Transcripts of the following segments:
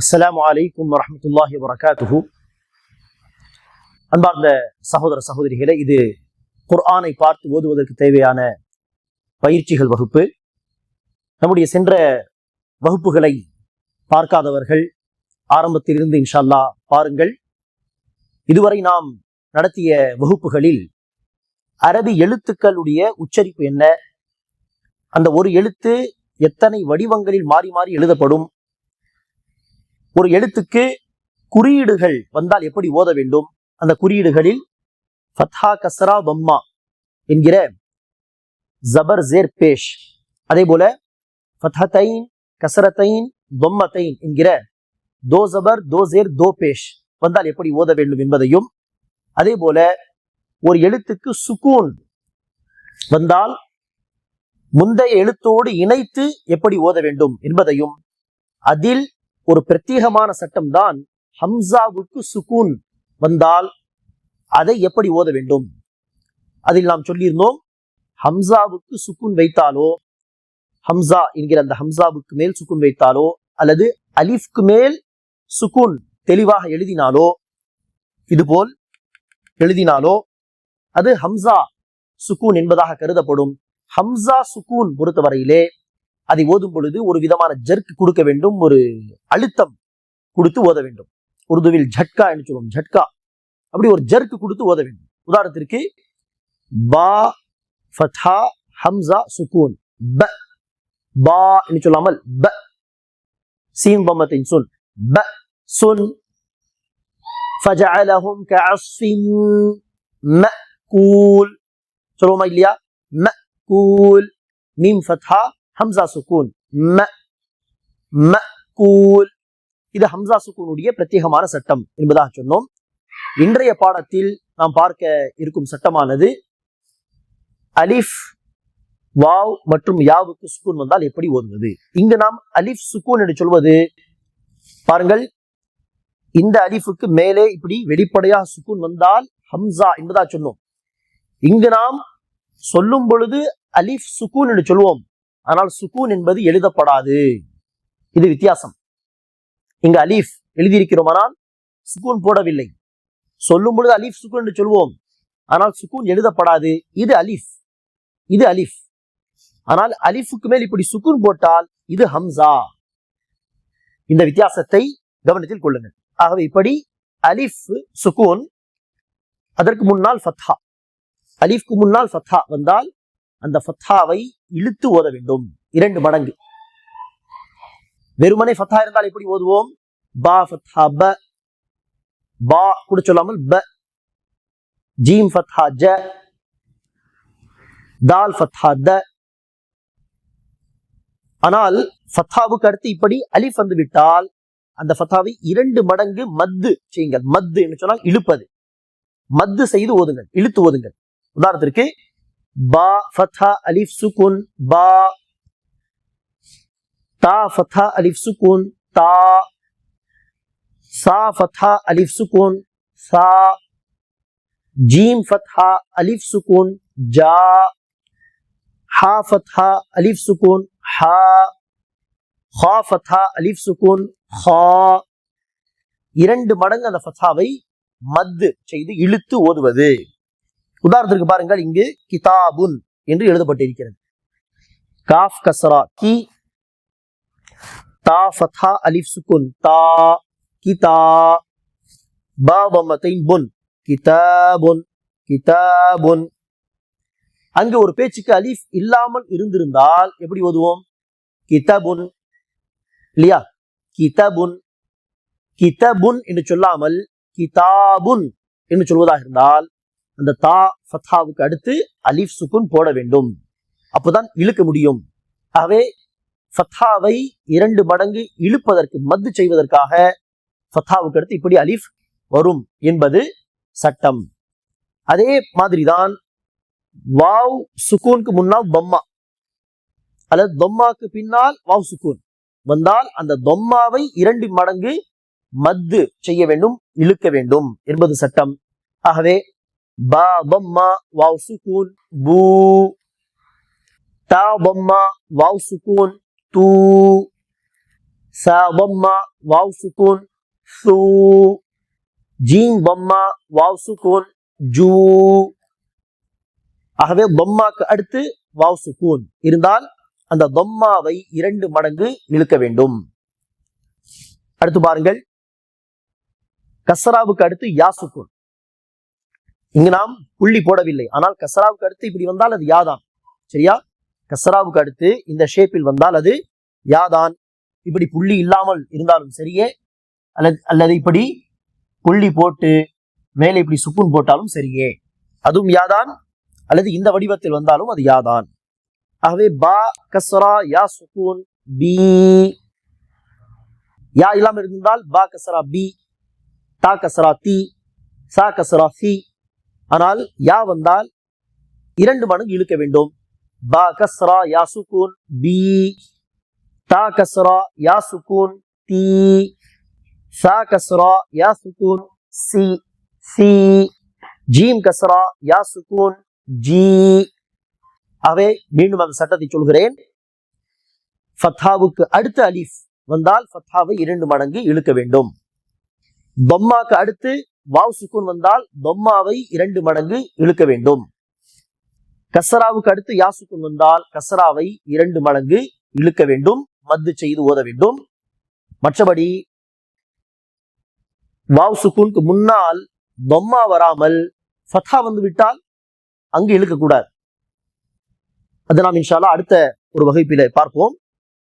அஸ்லாம் அலைக்கும் வரமத்துல்லாஹி வரகாத்துஹு அன்பார்ந்த சகோதர சகோதரிகளே இது குர்ஆனை பார்த்து ஓதுவதற்கு தேவையான பயிற்சிகள் வகுப்பு. நம்முடைய சென்ற வகுப்புகளை பார்க்காதவர்கள் ஆரம்பத்திலிருந்து இன்ஷால்லா பாருங்கள். இதுவரை நாம் நடத்திய வகுப்புகளில் அரபி எழுத்துக்களுடைய உச்சரிப்பு என்ன? அந்த ஒரு எழுத்து எத்தனை வடிவங்களில் மாறி மாறி எழுதப்படும்? ஒரு எழுத்துக்கு குறியீடுகள் வந்தால் எப்படி ஓத வேண்டும்? அந்த குறியீடுகளில் ஃபத்ஹா கசரா பம்மா என்கிற ஜபர் ஜேர் பேஷ் அதே போல ஃபத்ஹத்தைன் கசரத்தைன் பொம்மத்தைன் என்கிற தோ ஜபர் தோ ஜேர் தோ பேஷ் வந்தால் எப்படி ஓத வேண்டும் என்பதையும் அதே போல ஒரு எழுத்துக்கு சுக்கூன் வந்தால் முந்தைய எழுத்தோடு இணைத்து எப்படி ஓத வேண்டும் என்பதையும் அதில் ஒரு பிரத்யேகமான சட்டம் தான் ஹம்சாவுக்கு சுகூன் வந்தால் அதை எப்படி ஓத வேண்டும்? அதில் நாம் சொல்லியிருந்தோம் ஹம்சாவுக்கு சுக்குன் வைத்தாலோ ஹம்சா என்கிற அந்த ஹம்சாவுக்கு மேல் சுக்குன் வைத்தாலோ அல்லது அலிஃப்க்கு மேல் சுக்குன் தெளிவாக எழுதினாலோ இதுபோல் எழுதினாலோ அது ஹம்சா சுக்கூன் என்பதாக கருதப்படும். ஹம்சா சுக்கூன் பொறுத்தவரையிலே அதை ஓதும் பொழுது ஒரு விதமான ஜர்க் கொடுக்க வேண்டும் ஒரு அழுத்தம் கொடுத்து ஓத வேண்டும் உருதுவில் ஜட்கா என்று சொல்லுவோம் ஜட்கா அப்படி ஒரு ஜர்க் கொடுத்து ஓத வேண்டும் உதாரணத்திற்கு பா ஃபத்ஹா ஹம்சா சுக்கூன் ப பா என்று சொல்லாமல் ப சீம் பம்மத்தின் சொல் ப சுன் فجعلهم كعصف مأكول சொல்லுவோமா இல்லையா مأكول மீம் ஃபத்ஹா ஹம்சா சுக்கூன் ம ம கூல் இது ஹம்சா சுக்கூனுடைய பிரத்யேகமான சட்டம் என்பதாக சொன்னோம். இன்றைய பாடத்தில் நாம் பார்க்க இருக்கும் சட்டமானது அலிஃப் வாவ் மற்றும் யாவுக்கு சுக்கூன் வந்தால் எப்படி ஓதுவது? இங்கு நாம் அலிஃப் சுக்கூன் என்று சொல்வது பாருங்கள் இந்த அலிஃபுக்கு மேலே இப்படி வெளிப்படையாக சுக்கூன் வந்தால் ஹம்சா என்பதா சொன்னோம். இங்கு நாம் சொல்லும் பொழுது அலிஃப் சுக்கூன் என்று சொல்வோம். ஆனால் சுக்கூன் என்பது எழுதப்படாது. இது வித்தியாசம். இங்கு அலீஃப் எழுதியிருக்கிறோமானால் சுக்கூன் போடவில்லை. சொல்லும் பொழுது அலீஃப் சுக்கூன் என்று சொல்வோம். ஆனால் சுக்கூன் எழுதப்படாது. இது அலீஃப் இது அலீஃப் ஆனால் அலிஃபுக்கு மேல் இப்படி சுக்கூன் போட்டால் இது ஹம்சா இந்த வித்தியாசத்தை கவனத்தில் கொள்ளுங்கள். ஆகவே இப்படி அலிஃப் சுக்கூன் அதற்கு முன்னால் ஃபத்ஹா அலிஃப்க்கு முன்னால் ஃபத்ஹா வந்தால் அந்த ஃபத்தாவை இழுத்து ஓத வேண்டும். இரண்டு மடங்கு. வெறுமனை ஃபத்தா இருந்தால் எப்படி ஓதுவோம்? பா ஃபத்தா ப. பா கூட சொல்லாமல் ப. ஜீம் ஃபத்தா ஜ. தால் ஃபத்தா த. ஆனால் ஃபத்தாவுக்கு அடுத்து இப்படி அலிஃப் வந்து விட்டால் அந்த ஃபத்தாவை இரண்டு மடங்கு மத்து செய்யுங்கள். மத்து என்று சொன்னால் இழுப்பது. மத்து செய்து ஓதுங்கள். இழுத்து ஓதுங்கள். உதாரணத்திற்கு பா ஃபத்ஹா அலிஃப் சுகுன் பா. தா ஃபத்ஹா அலிஃப் சுகுன் தா. சா ஃபத்ஹா அலிஃப் சுகுன் சா. ஜீம் ஃபத்ஹா அலிஃப் சுகுன் ஜா. ஹா ஃபத்ஹா அலிஃப் சுகுன் ஹா. ஹா ஃபத்ஹா அலிஃப் சுகுன் ஹா. இரண்டு மடங்கு அந்த ஃபத்ஹாவை மத்து செய்து இழுத்து ஓதுவது. உதாரணத்திற்கு பாருங்கள் இங்கு கிதாபுன் என்று எழுதப்பட்டிருக்கிறது. காஃப் கசரா கி தா ஃபத்ஹா அலிஃப் சுக்குன் தா கிதா பா புன் கிதாபுன் கிதாபுன். அங்கு ஒரு பேச்சுக்கு அலிஃப் இல்லாமல் இருந்திருந்தால் எப்படி ஓதுவோம்? கிதபுன். இல்லையா? கிதபுன். கிதபுன் என்று சொல்லாமல் கிதாபுன் என்று சொல்வதாக இருந்தால் அந்த தா ஃபத்தாவுக்கு அடுத்து அலிஃப் சுக்குன் போட வேண்டும். அப்போதான் இழுக்க முடியும். ஆகவே ஃபத்தாவை இரண்டு மடங்கு இழுப்பதற்கு மத்து செய்வதற்காக ஃபத்தாவுக்கு அடுத்து இப்படி அலிஃப் வரும் என்பது சட்டம். அதே மாதிரிதான் வாவ் சுக்கூனுக்கு முன்னால் தொம்மா. அல்லது தொம்மாக்கு பின்னால் வாவ் சுக்கூன் வந்தால் அந்த தொம்மாவை இரண்டு மடங்கு மத்து செய்ய வேண்டும் இழுக்க வேண்டும் என்பது சட்டம். ஆகவே பா பம்மா வாவ் سكون பூ تا ضم வாவ் سكون தூ ச ضم வாவ் سكون சூ ஜீம் பம்மா வாவ் சுக்கூன் ஜூ ஆகவே பம்மாக்கு அடுத்து வாவ் சுக்கூன் இருந்தால் அந்த பம்மாவை இரண்டு மடங்கு இழுக்க வேண்டும். அடுத்து பாருங்கள். கசராவுக்கு அடுத்து யாசுக்கூன் இங்கு நாம் புள்ளி போடவில்லை. ஆனால் கசராவுக்கு அடுத்து இப்படி வந்தால் அது யாதான்? சரியா? கசராவுக்கு அடுத்து இந்த ஷேப்பில் வந்தால் அது யாதான்? இப்படி புள்ளி இல்லாமல் இருந்தாலும் சரியே? அல்லது அல்லது இப்படி புள்ளி போட்டு மேலே இப்படி சுப்புன் போட்டாலும் சரியே? அதுவும் யாதான்? அல்லது இந்த வடிவத்தில் வந்தாலும் அது யாதான்? ஆகவே பா கஸ்ரா யா சுக்கூன் பி. யா இல்லாமல் இருந்தால் பா கஸ்ரா பி. தா கஸ்ரா தி. சா கஸ்ரா சி. ஆனால் யா வந்தால் இரண்டு மடங்கு இழுக்க வேண்டும். பா கஸ்ரா யா சுக்கூன் பி தா கஸ்ரா யா சுக்கூன் தி சா கஸ்ரா யா சுக்கூன் சி சி ஜீம் கஸ்ரா யா சுக்கூன் ஜி. அவை மீண்டும் அந்த சட்டத்தை சொல்கிறேன். ஃபத்தாவுக்கு அடுத்த அலிஃப் வந்தால் ஃபத்தாவை இரண்டு மடங்கு இழுக்க வேண்டும். தொம்மாக்கு அடுத்து வாவ் சுக்குன் வந்தால் தொம்மாவை இரண்டு மடங்கு இழுக்க வேண்டும். கசராவுக்கு அடுத்து யாசுக்குன் வந்தால் கசராவை இரண்டு மடங்கு இழுக்க வேண்டும் மத்து செய்து ஓத வேண்டும். மற்றபடி வாவ் சுக்குனுக்கு முன்னால் தொம்மா வராமல் ஃபத்தா வந்து விட்டால் அங்கு இழுக்கக்கூடாது அது நாம் இன்ஷால்லா அடுத்த ஒரு வகுப்பில பார்ப்போம்.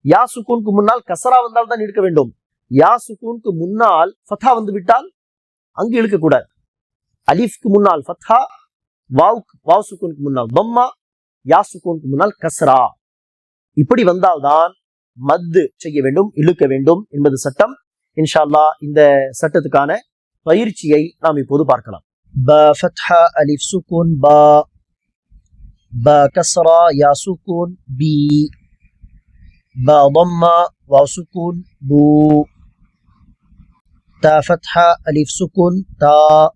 யா சுக்கூனுக்கு முன்னால் கசரா வந்தால் தான் இழுக்க வேண்டும். யா சுக்கூனுக்கு முன்னால் ஃபத்தா வந்து விட்டால் அங்கு இழுக்கக்கூடாது. அலிஃப்க்கு முன்னால் ஃபத்ஹா வாவுக்கு வாவ் முன்னால் பம்மா யா சுக்கூனுக்கு முன்னால் கஸ்ரா. இப்படி வந்தால்தான் மத்து செய்ய வேண்டும் இழுக்க வேண்டும் என்பது சட்டம். இன்ஷால்லா இந்த சட்டத்துக்கான பயிற்சியை நாம் இப்போது பார்க்கலாம். ப ஃபத்ஹா அலிஃப் சுக்கூன் ப. ப கஸ்ரா யா சுக்கூன் பி. ப பம்மா வா சுக்கூன் பூ. تا فتحہ الف سکون، تا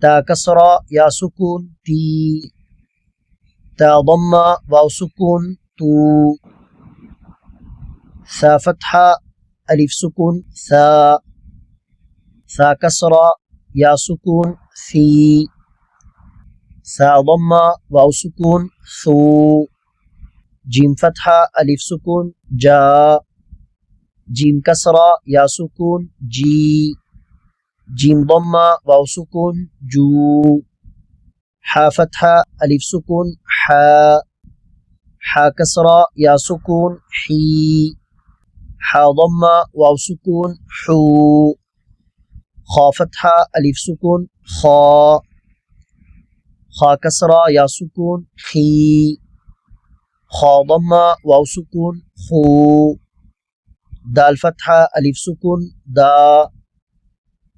تا کسرا یا سکون، تی، تا بما واو سکون، تو، سا فتحہ الف سکون، سا سا کسرا یا سکون، سی، سا ضمہ، واو سکون، سو، جیم فتحہ الف سکون، جا جيم كسرة يا سكون جي جيم ضمة واو سكون جو حا فتحة ألف سكون حا حا كسرة يا سكون حي حا ضمة واو سكون حو خا فتحة ألف سكون خا خا كسرة يا سكون خي خا ضمة واو سكون خو. دال فتحة ألف سكون دا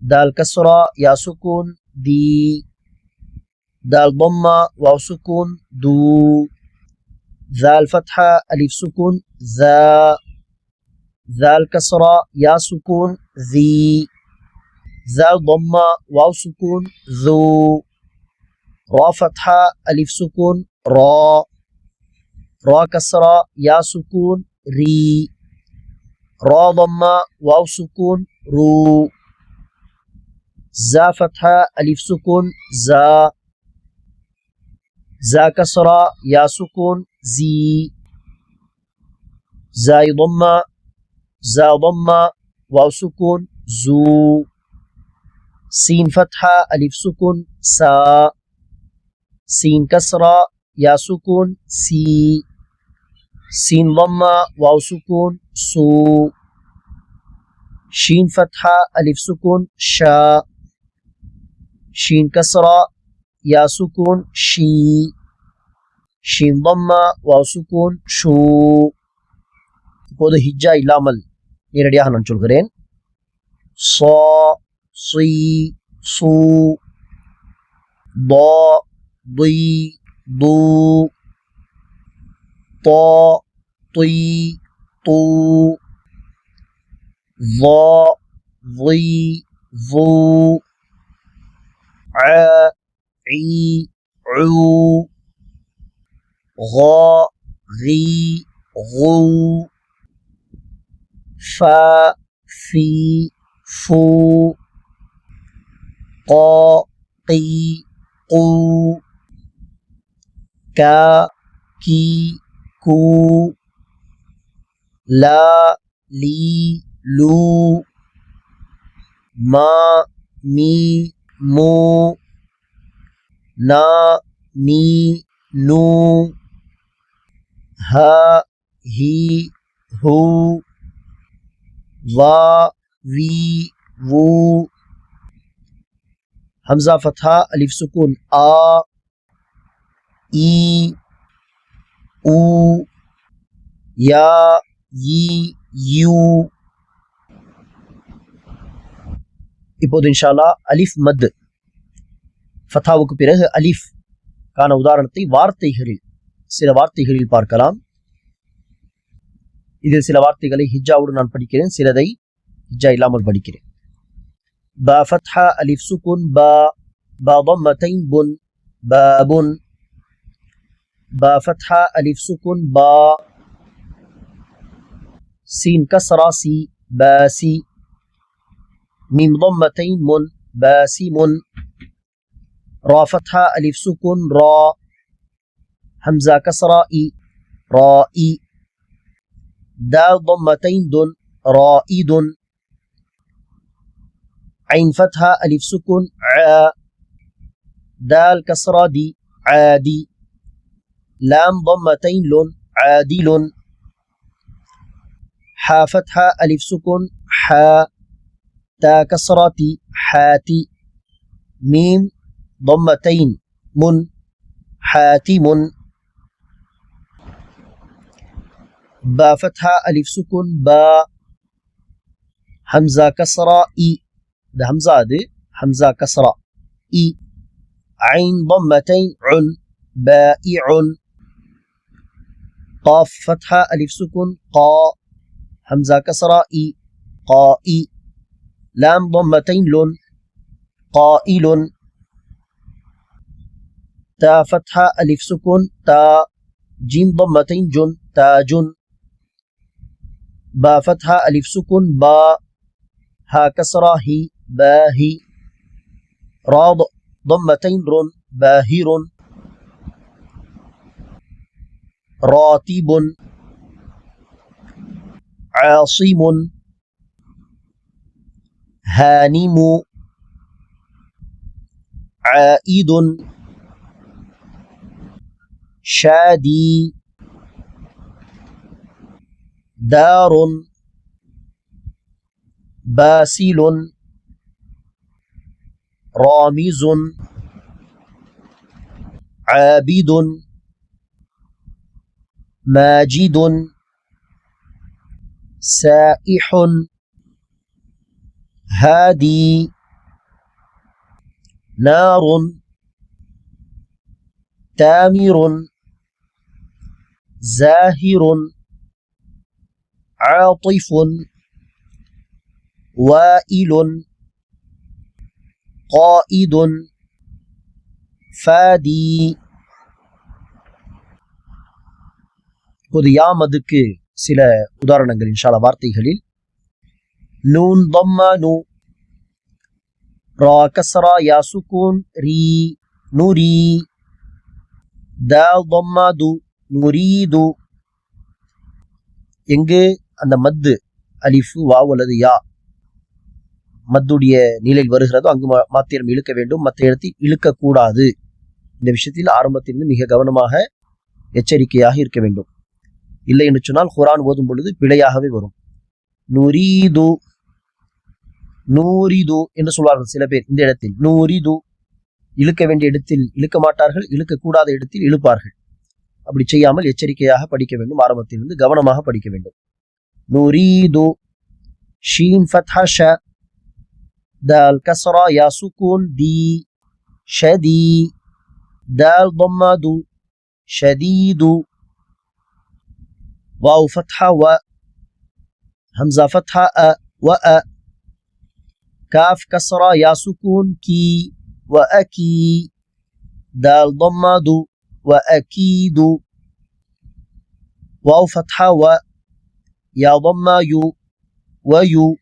دال كسرة يا سكون دي دال ضمة واو سكون دو ذال فتحة ألف سكون ذا ذال كسرة يا سكون ذي ذال ضمة واو سكون ذو را فتحة ألف سكون را را كسرة يا سكون ري. را ضمة واو سكون رو زا فتحة ألف سكون زا زا كسرة يا سكون زي زاي ضمة زا ضمة واو سكون زو سين فتحة ألف سكون سا سين كسرة يا سكون سي. সিন লম্মা ওয়াও সুকুন, সু, শিন ফাতহা, আলিফ সুকুন, শা, শিন কাসরা, ইয়া সুকুন, শি, শিন লম্মা ওয়াও সুকুন শু இப்போது ஹிஜ்ஜா இல்லாமல் நேரடியாக நான் சொல்கிறேன் சு طا طي طو ضا ضي ضو ع عي عو غا غي غو فا في فو قا قي قو كا كي كو لا لي لو ما مي مو نا ني نو ها هي هو وا وی وو حمزہ فتحہ الف سکون، آ، ای ஊ யா இ யூ இப்போது இன்ஷாலா அலிஃப் மத். ஃபத்தாவுக்கு பிறகு அலிஃப் கான உதாரணத்தை வார்த்தைகளில் சில வார்த்தைகளில் பார்க்கலாம். இதில் சில வார்த்தைகளை ஹிஜாவுடன் நான் படிக்கிறேன் சிலதை ஹிஜா இல்லாமல் படிக்கிறேன். பா ஃபத்ஹா அலிஃப் சுகுன் பா பா பம்மத்தைன் புன் با فتحة ألف سكون با. سين كسرة سي باسي ميم ضمتين من باسم را فتحة ألف سكون را. همزة كسرة إي. رائي دال ضمتين دن رائد عين فتحة ألف سكون ع دال كسرة دي عادي. لام ضمتين لن عادل حا فتحة ألف سكون حا تا كسرة حاتي. ميم ضمتين من. حاتم با فتحة ألف سكون با. همزة كسرة إي. ده همزة دي؟ همزة كسرة إي. عين ضمتين عن. بائع قاف فتحہ الف سکن قا، حمزہ کسرا ای، قا لام ضمتین لن قائل تا فتحہ الف سکن تا، جیم ضمتین جن تا جن با فتحہ الف سکن با، ہا کسرا ہی، با، ہی، راض ضمتین رن باہرن راتب عاصم هانم عائد شادي دار باسل رامز عابد ماجد سائح هادي نار تامر زاهر عاطف وائل قائد فادي இப்போது யாமதுக்கு சில உதாரணங்கள் இன்ஷால வார்த்தைகளில். நூன் தொம்மா நூ ரா கசரா யா சுகூன் ரீ நுரி தால் தொம்மா து நுரீது எங்கு? அந்த மத்து அலிஃபு வா அல்லது யா. மத்துடைய நிலையில் வருகிறதோ அங்கு மாத்திரம் இழுக்க வேண்டும். மற்ற இடத்தை இழுக்கக்கூடாது. இந்த விஷயத்தில் ஆரம்பத்திலிருந்து மிக கவனமாக எச்சரிக்கையாக இருக்க வேண்டும். இல்லை என்று சொன்னால் குரான் ஓதும் பொழுது பிழையாகவே வரும் நுரீது நூரிது என்று சொல்வார்கள் சில பேர் இந்த இடத்தில் நூரிது இழுக்க வேண்டிய இடத்தில் இழுக்க மாட்டார்கள் இழுக்கக்கூடாத இடத்தில் இழுப்பார்கள் அப்படி செய்யாமல் எச்சரிக்கையாக படிக்க வேண்டும் ஆரம்பத்திலிருந்து கவனமாக படிக்க வேண்டும் நுரீது ஷீன் ஃபத்ஹா ஷ دال كسرة يا سكون دي شدي دال ضمة دو شديد واو فتحة و همزة فتحة أ وأ كاف كسرة يا سكون كي وأكي دال ضمة دو وأكيد واو فتحة و يا ضمة يو ويو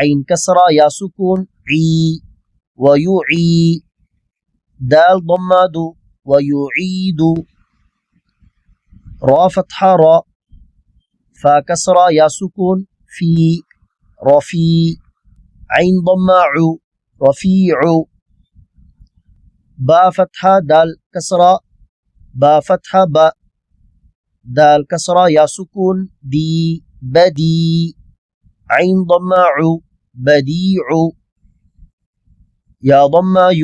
عين كسرة يا سكون عي ويعي دال ضماد ويعيد را فتحة را فا كسرة يا سكون في رفي عين ضماع رفيع با فتحة دال كسرة با فتحة با. دال كسرة يا سكون دي بدي. عين ضماع بديع يا ضماي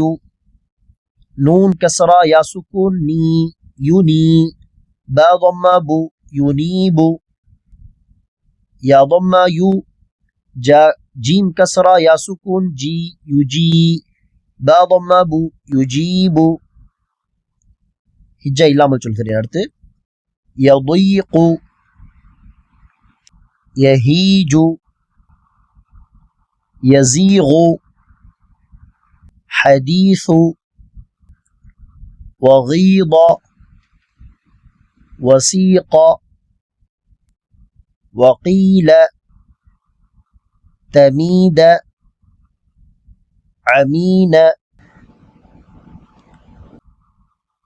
نون كسرة يا سكون ني يني با ضم بو ينيب. يا ضم يو جا جيم كسرة. يا سكون جي يجي. با ضم بو يجيب. هجا إلام الثلاثة يضيق. يهيج. يزيغ. حديث. وغيض. وسيق وقيل تميد عمين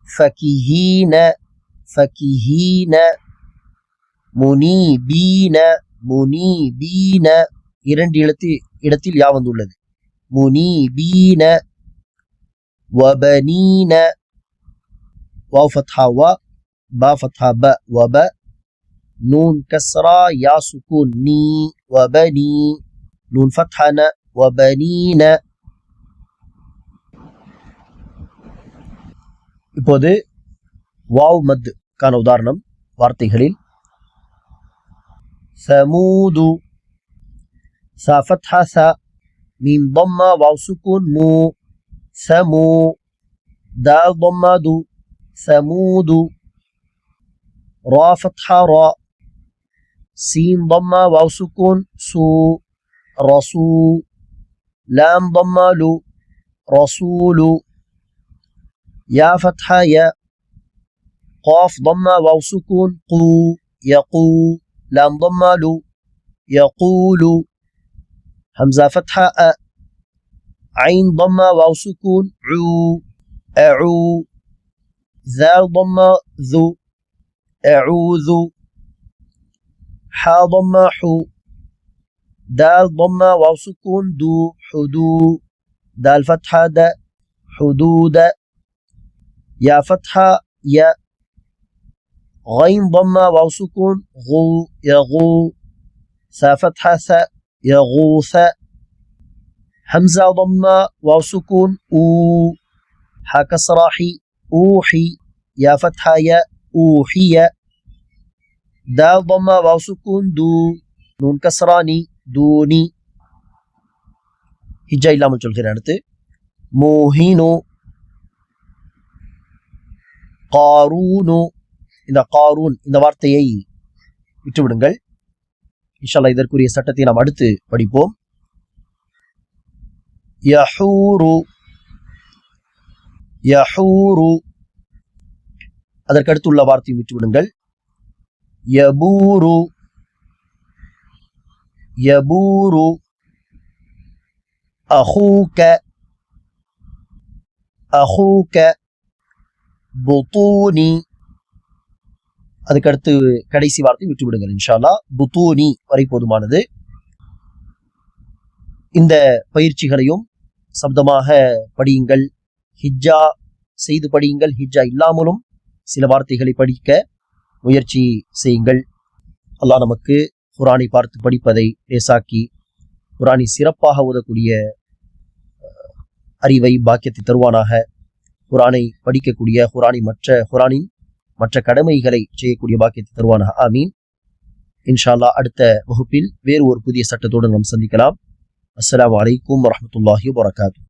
فكهين فكهين முனீபீன முனீபீன இரண்டு இடத்து இடத்தில் யா வந்துள்ளது முனீபீன வபனீன واو فتحة و با فتحة ب وب نون كسرة يا سكون ني وبني نون فتحة ن وبنين இப்போது வாவ் மத் கான உதாரணம் வார்த்தைகளில் ثمود ثا فتحة ثا ميم ضمة واو سكون مو ثمو دال ضمة دو ثمود را فتحة را. سين ضمة واو سكون. سو. رسو لام ضمة لو. رسول. يا فتحة يا. قاف ضمة واو سكون. قو. يقو لام ضمة لو. يقول. همزة فتحة أ. عين ضمة واو سكون. عو. أعو. ذال ضمة ذو. أعوذ. حا ضمة حو دال ضمة واو سكون دو حدو دال فتحة د حدود. يا فتحة يا. غين ضمة واو سكون غو يغو. ثا فتحة ث يغوث همزة ضمة واو سكون أو. حا كسرة حي أوحي. يا فتحة يا أوحي دال ضمة واو سكون دو نون كسراني دوني ஹிஜா இல்லாமல் சொல்கிறேன் அடுத்து மோஹினு காரூனு இந்த காரூன் இந்த வார்த்தையை விட்டுவிடுங்கள் இன்ஷால்லா இதற்குரிய சட்டத்தை நாம் அடுத்து படிப்போம் யஹூரு யஹூரு அதற்கடுத்து உள்ள வார்த்தையை விட்டுவிடுங்கள். யபூரு. யபூரு. அஹூக. அஹூக. புத்தூனி அதுக்கடுத்து கடைசி வார்த்தை விட்டு விடுங்கள் இன்ஷால்லா. புத்தூனி வரை போதுமானது. இந்த பயிற்சிகளையும் சப்தமாக படியுங்கள். ஹிஜ்ஜா செய்து படியுங்கள். ஹிஜ்ஜா இல்லாமலும் சில வார்த்தைகளை படிக்க முயற்சி செய்யுங்கள். அல்லாஹ் நமக்கு குரானை பார்த்து படிப்பதை லேசாக்கி குரானை சிறப்பாக ஓதக்கூடிய அறிவை பாக்கியத்தை தருவானாக. குரானை படிக்கக்கூடிய குரானை மற்ற குரானின் மற்ற கடமைகளை செய்யக்கூடிய பாக்கியத்தை தருவானாக. ஆமீன். இன்ஷா அல்லாஹ் அடுத்த வகுப்பில் வேறு ஒரு புதிய சட்டத்துடன் நாம் சந்திக்கலாம். அஸ்லாம் வலைக்கம் வரமத்துல்லாஹி வரகாத்து